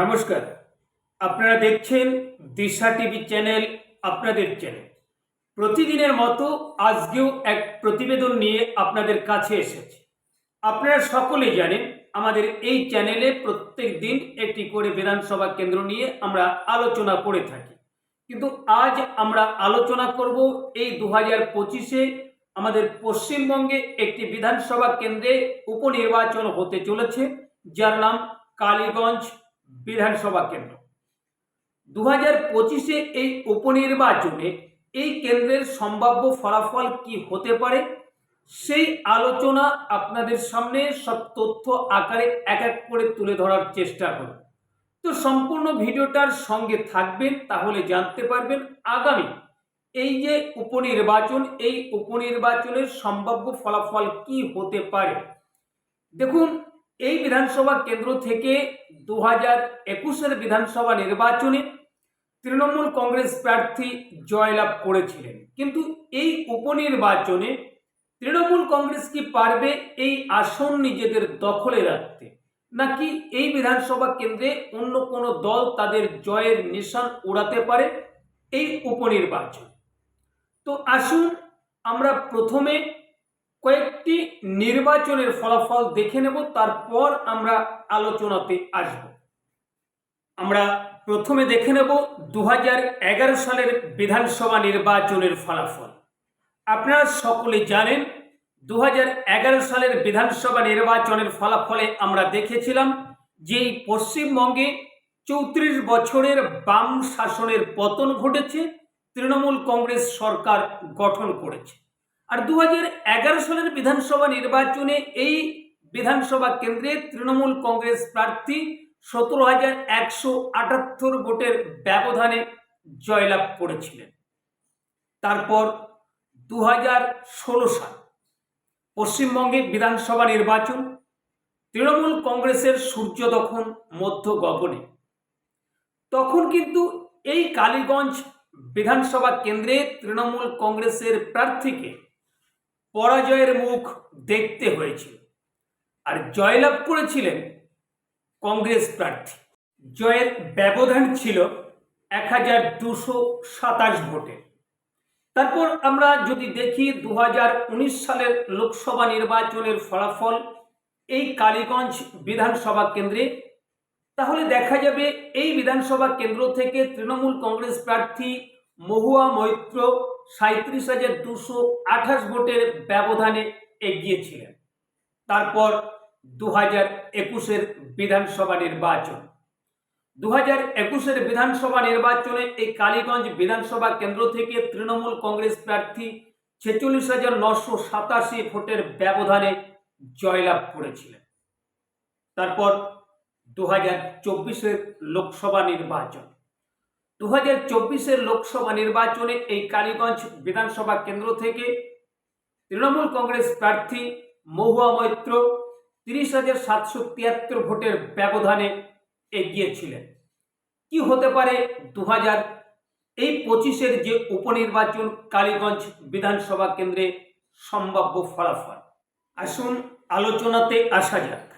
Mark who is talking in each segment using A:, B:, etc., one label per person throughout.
A: নমস্কার। আপনারা দেখছেন দিশা টিভি চ্যানেল, আপনাদের চ্যানেল। প্রতিদিনের মতো আজকেও এক প্রতিবেদন নিয়ে আপনাদের কাছে এসেছে। আপনারা সকলেই জানেন, আমাদের এই চ্যানেলে প্রত্যেক দিন একটি করে বিধানসভা কেন্দ্র নিয়ে আমরা আলোচনা করে থাকি। কিন্তু আজ আমরা আলোচনা করব এই দু হাজার পঁচিশে আমাদের পশ্চিমবঙ্গে একটি বিধানসভা কেন্দ্রে উপনির্বাচন হতে চলেছে, যার নাম কালীগঞ্জ বিধানসভা কেন্দ্র। দু হাজার পঁচিশে এই উপনির্বাচনে এই কেন্দ্রের সম্ভাব্য ফলাফল কি হতে পারে? সেই আলোচনা আপনাদের সামনে সব তথ্য আকারে এক এক করে তুলে ধরার চেষ্টা করব। তো সম্পূর্ণ ভিডিওটার সঙ্গে থাকবেন, তাহলে জানতে পারবেন আগামী এই যে উপনির্বাচন, এই উপনির্বাচনের সম্ভাব্য ফলাফল কি হতে পারে। দেখুন এই বিধানসভা কেন্দ্র থেকে দু হাজার একুশের বিধানসভা নির্বাচনে তৃণমূল কংগ্রেস প্রার্থী জয়লাভ করেছিলেন। কিন্তু এই উপনির্বাচনে তৃণমূল কংগ্রেস কি পারবে এই আসন নিজেদের দখলে রাখতে? নাকি এই বিধানসভা কেন্দ্রে অন্য কোনো দল তাদের জয়ের নিশান উড়াতে পারে? এই উপনির্বাচন। তো আসুন আমরা প্রথমে কয়েকটি নির্বাচনের ফলাফল দেখে নেব, তারপর আমরা আলোচনাতে আসব। আমরা প্রথমে দেখে নেব দু হাজার এগারো সালের বিধানসভা নির্বাচনের ফলাফল। আপনারা সকলে জানেন দু হাজার এগারো সালের বিধানসভা নির্বাচনের ফলাফলে আমরা দেখেছিলাম যে পশ্চিমবঙ্গে চৌত্রিশ বছরের বাম শাসনের পতন ঘটেছে, তৃণমূল কংগ্রেস সরকার গঠন করেছে। আর দু হাজার এগারো সালের বিধানসভা নির্বাচনে এই বিধানসভা কেন্দ্রে তৃণমূল কংগ্রেস প্রার্থী সতেরো হাজার একশো আটাত্তর ভোটের ব্যবধানে জয়লাভ করেছিলেন। তারপর দু হাজার ষোলো সাল পশ্চিমবঙ্গে বিধানসভা নির্বাচন, তৃণমূল কংগ্রেসের সূর্য তখন মধ্য গগনে। তখন কিন্তু এই কালীগঞ্জ বিধানসভা কেন্দ্রে তৃণমূল কংগ্রেসের প্রার্থীকে পরাজয়ের মুখ দেখতে হয়েছিল। আর জয়লাভ করেছিলেন কংগ্রেস প্রার্থী। জয়ের ব্যবধান ছিল এক হাজার দুশো সাতাশ ভোটে। তারপর আমরা যদি দেখি দু হাজার উনিশ সালের লোকসভা নির্বাচনের ফলাফল এই কালীগঞ্জ বিধানসভা কেন্দ্রে, তাহলে দেখা যাবে এই বিধানসভা কেন্দ্র থেকে তৃণমূল কংগ্রেস প্রার্থী মহুয়া মৈত্র সাঁত্রিশ হাজার দুশো আঠাশ ভোটের ব্যবধানে এগিয়েছিলেন। তারপর দু হাজার একুশের বিধানসভা নির্বাচন। দু হাজার একুশের বিধানসভা নির্বাচনে এই কালীগঞ্জ বিধানসভা কেন্দ্র থেকে তৃণমূল কংগ্রেস প্রার্থী ছেচল্লিশ হাজার নশো সাতাশি ভোটের ব্যবধানে জয়লাভ করেছিলেন। তারপর দু হাজার চব্বিশের লোকসভা নির্বাচন। দু হাজার চব্বিশের লোকসভা নির্বাচনে এই কালীগঞ্জ বিধানসভা কেন্দ্র থেকে তৃণমূল কংগ্রেস প্রার্থী মহুয়া মৈত্র তিরিশ হাজার সাতশো তিয়াত্তর ভোটের ব্যবধানে এগিয়েছিলেন। কি হতে পারে দু হাজার এই পঁচিশের যে উপনির্বাচন কালীগঞ্জ বিধানসভা কেন্দ্রে সম্ভাব্য ফলাফল? আসুন আলোচনাতে আসা যাক।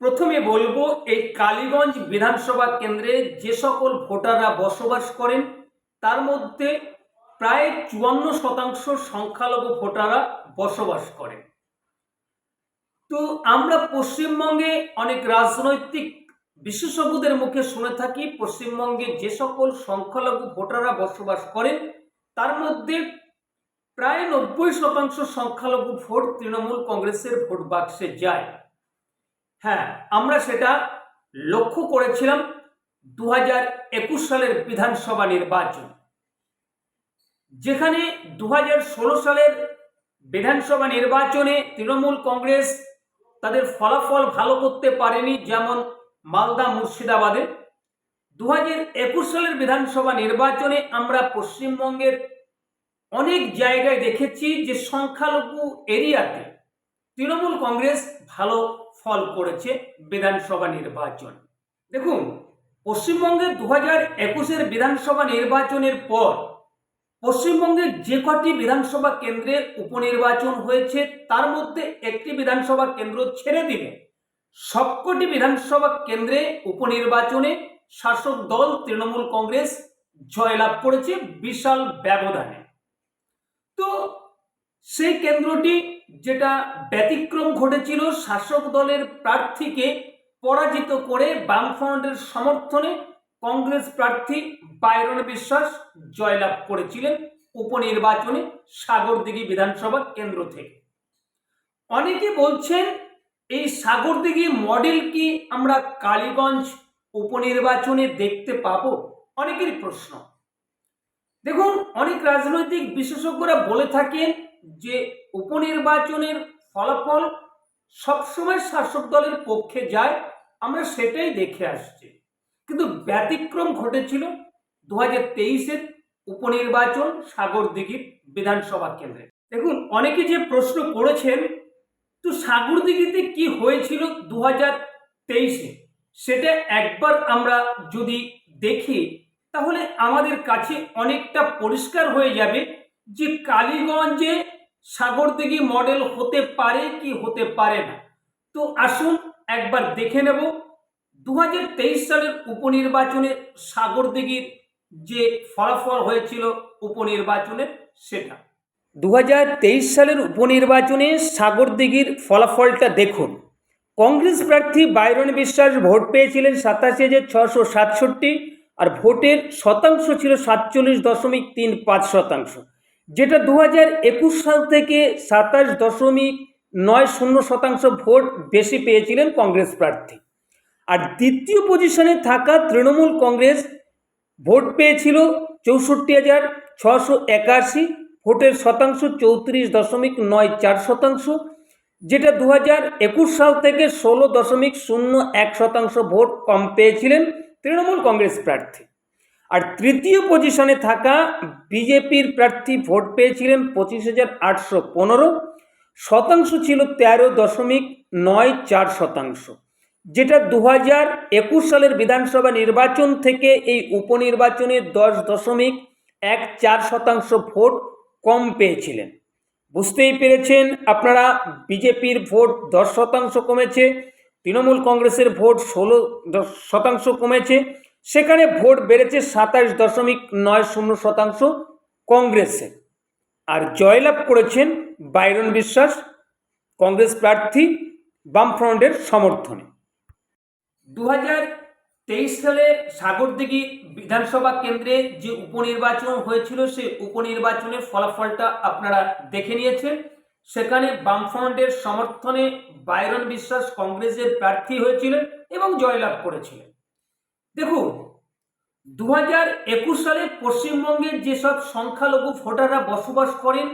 A: প্রথমে বলব, এই কালীগঞ্জ বিধানসভা কেন্দ্রে যে সকল ভোটাররা বসবাস করেন, তার মধ্যে প্রায় চুয়ান্ন শতাংশ সংখ্যালঘু ভোটাররা বসবাস করেন। তো আমরা পশ্চিমবঙ্গে অনেক রাজনৈতিক বিশেষজ্ঞদের মুখে শুনে থাকি, পশ্চিমবঙ্গে যে সকল সংখ্যালঘু ভোটাররা বসবাস করেন, তার মধ্যে প্রায় নব্বই শতাংশ সংখ্যালঘু ভোট তৃণমূল কংগ্রেসের ভোট বাক্সে যায়। হ্যাঁ আমরা সেটা লক্ষ্য করেছিলাম দু হাজার একুশ সালের বিধানসভা নির্বাচন। যেখানে দু হাজার ষোলো সালের বিধানসভা নির্বাচনে তৃণমূল কংগ্রেস তাদের ফলাফল ভালো করতে পারেনি যেমন মালদা মুর্শিদাবাদে। দু হাজার একুশ সালের বিধানসভা নির্বাচনে আমরা পশ্চিমবঙ্গের অনেক জায়গায় দেখেছি যে সংখ্যালঘু এরিয়াতে তৃণমূল কংগ্রেস ভালো ফল করেছে বিধানসভা নির্বাচন। দেখুন পশ্চিমবঙ্গের দু হাজার একুশের বিধানসভা নির্বাচনের পর পশ্চিমবঙ্গের যে কটি বিধানসভা কেন্দ্রে উপনির্বাচন হয়েছে, তার মধ্যে একটি বিধানসভা কেন্দ্র ছেড়ে দিলে সবকটি বিধানসভা কেন্দ্রে উপনির্বাচনে শাসক দল তৃণমূল কংগ্রেস জয়লাভ করেছে বিশাল ব্যবধানে। তো সেই কেন্দ্রটি যেটা ব্যতিক্রম ঘটেছিল শাসক দলের প্রার্থীকে পরাজিত করে বামফ্রন্টের সমর্থনে কংগ্রেস প্রার্থী বাইরন বিশ্বাস জয়লাভ করেছিলেন উপনির্বাচনে সাগরদিঘি বিধানসভা কেন্দ্র থেকে। অনেকে বলছেন, এই সাগরদিঘি মডেল কি আমরা কালীগঞ্জ উপনির্বাচনে দেখতে পাবো? অনেকেরই প্রশ্ন। দেখুন, অনেক রাজনৈতিক বিশেষজ্ঞরা বলে থাকেন যে উপনির্বাচনের ফলাফল সবসময় শাসক দলের পক্ষে যায়, আমরা সেটাই দেখে আসছি। কিন্তু ব্যতিক্রম ঘটেছিল দু হাজার তেইশের উপনির্বাচন সাগরদিঘির বিধানসভা কেন্দ্রে। দেখুন, অনেকে যে প্রশ্ন করেছেন, তো সাগরদিঘিতে কি হয়েছিল দু হাজার তেইশে? সেটা একবার আমরা যদি দেখি, তাহলে আমাদের কাছে অনেকটা পরিষ্কার হয়ে যাবে যে কালীগঞ্জে সাগরদিঘি মডেল হতে পারে কি হতে পারে না? তো আসুন একবার দেখে নেব। দু হাজার তেইশ সালের উপনির্বাচনে সাগরদিঘির যে ফলাফল হয়েছিল উপনির্বাচনে, সেটা। দু হাজার তেইশ সালের উপনির্বাচনে সাগরদিঘির ফলাফলটা দেখুন। কংগ্রেস প্রার্থী বাইরন বিশ্বাস ভোট পেয়েছিলেন সাতাশি হাজার ছশো সাতষট্টি আর ভোটের শতাংশ ছিল সাতচল্লিশ দশমিক তিন পাঁচ শতাংশ। যেটা দু একুশ সাল থেকে সাতাশ দশমিক নয় শূন্য শতাংশ ভোট বেশি পেয়েছিলেন কংগ্রেস প্রার্থী। আর দ্বিতীয় পজিশনে থাকা তৃণমূল কংগ্রেস ভোট পেয়েছিল চৌষট্টি হাজার ছশো একাশি, ভোটের শতাংশ চৌত্রিশ দশমিক নয় চার শতাংশ, যেটা দু একুশ সাল থেকে ষোলো দশমিক শূন্য এক শতাংশ ভোট কম পেয়েছিলেন তৃণমূল কংগ্রেস প্রার্থী। আর তৃতীয় পজিশনে থাকা বিজেপির প্রার্থী ভোট পেয়েছিলেন পঁচিশ হাজার আটশো পনেরো। শতাংশ ছিল তেরো দশমিক নয় চার শতাংশ। যেটা দু হাজার একুশ সালের বিধানসভা নির্বাচন থেকে এই উপনির্বাচনে দশ দশমিক এক চার শতাংশ ভোট কম পেয়েছিলেন। বুঝতেই পেরেছেন আপনারা, বিজেপির ভোট দশ শতাংশ কমেছে, তৃণমূল কংগ্রেসের ভোট ষোলো শতাংশ কমেছে সেখানে ভোট বেড়েছে সাতাশ দশমিক নয় শূন্য শতাংশ কংগ্রেসে। আর জয়লাভ করেছেন বাইরন বিশ্বাস, কংগ্রেস প্রার্থী বামফ্রন্টের সমর্থনে। দু তেইশ সালে সাগরদিঘি বিধানসভা কেন্দ্রে যে উপনির্বাচন হয়েছিল, সেই উপনির্বাচনের ফলাফলটা আপনারা দেখে নিয়েছেন। সেখানে বামফ্রন্টের সমর্থনে বাইরন বিশ্বাস কংগ্রেসের প্রার্থী হয়েছিলেন এবং জয়লাভ করেছিলেন। দেখুন দু হাজার একুশ সালে পশ্চিমবঙ্গের যেসব সংখ্যালঘু ভোটাররা বসবাস করেন,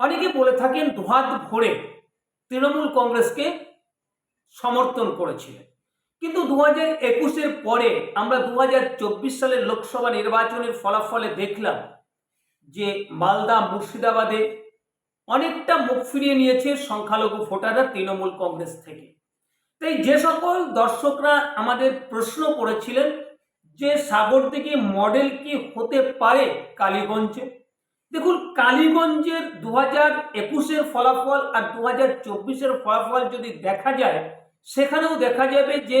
A: অনেকে বলে থাকেন দুহাত ভরে তৃণমূল কংগ্রেসকে সমর্থন করেছিলেন। কিন্তু দু হাজার একুশের পরে আমরা দু হাজার চব্বিশ সালের লোকসভা নির্বাচনের ফলাফলে দেখলাম যে মালদা মুর্শিদাবাদে অনেকটা মুখ ফিরিয়ে নিয়েছে সংখ্যালঘু ভোটাররা তৃণমূল কংগ্রেস থেকে। তাই যে সকল দর্শকরা আমাদের প্রশ্ন করেছিলেন যে সাগরদিঘি মডেল কি হতে পারে কালীগঞ্জে? দেখুন, কালীগঞ্জের দু হাজার একুশের ফলাফল আর দু হাজার চব্বিশের ফলাফল যদি দেখা যায়, সেখানেও দেখা যাবে যে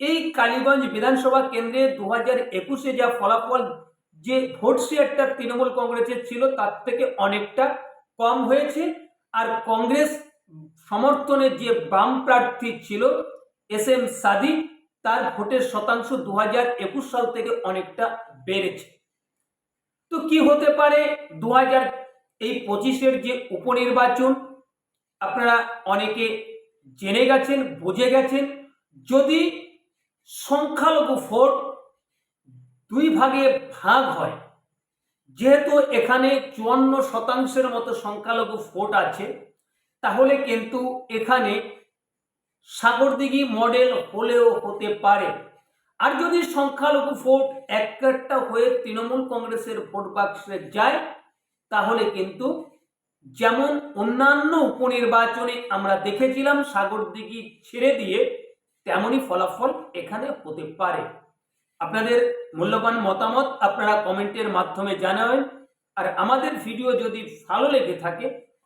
A: এই কালীগঞ্জ বিধানসভা কেন্দ্রে দু হাজার একুশে যা ফলাফল, যে ভোট শেয়ারটা তৃণমূল কংগ্রেসের ছিল, তার থেকে অনেকটা কম হয়েছে। আর কংগ্রেস সমর্থনে যে বাম প্রার্থী ছিল এস এম সাদি, তার ভোটের শতাংশ দু একুশ সাল থেকে অনেকটা বেড়েছে। তো কি হতে পারে? দু হাজার এই পঁচিশের যে উপনির্বাচন, আপনারা অনেকে জেনে গেছেন, বুঝে গেছেন। যদি সংখ্যালঘু ভোট দুই ভাগে ভাগ হয়, যেহেতু এখানে চুয়ান্ন শতাংশের মতো সংখ্যালঘু ভোট আছে তাহলে কিন্তু এখানে সাগরদিঘি মডেল হলেও হতে পারে। আর যদি সংখ্যালঘু ভোট একটা হয়ে তৃণমূল কংগ্রেসের ভোট বাক্সে যায়, তাহলে কিন্তু যেমন অন্যান্য উপনির্বাচনে আমরা দেখেছিলাম সাগরদিঘি ছেড়ে দিয়ে, তেমনই ফলাফল এখানে হতে পারে। আপনাদের মূল্যবান মতামত আপনারা কমেন্টের মাধ্যমে জানাবেন। আর আমাদের ভিডিও যদি ভালো লেগে থাকে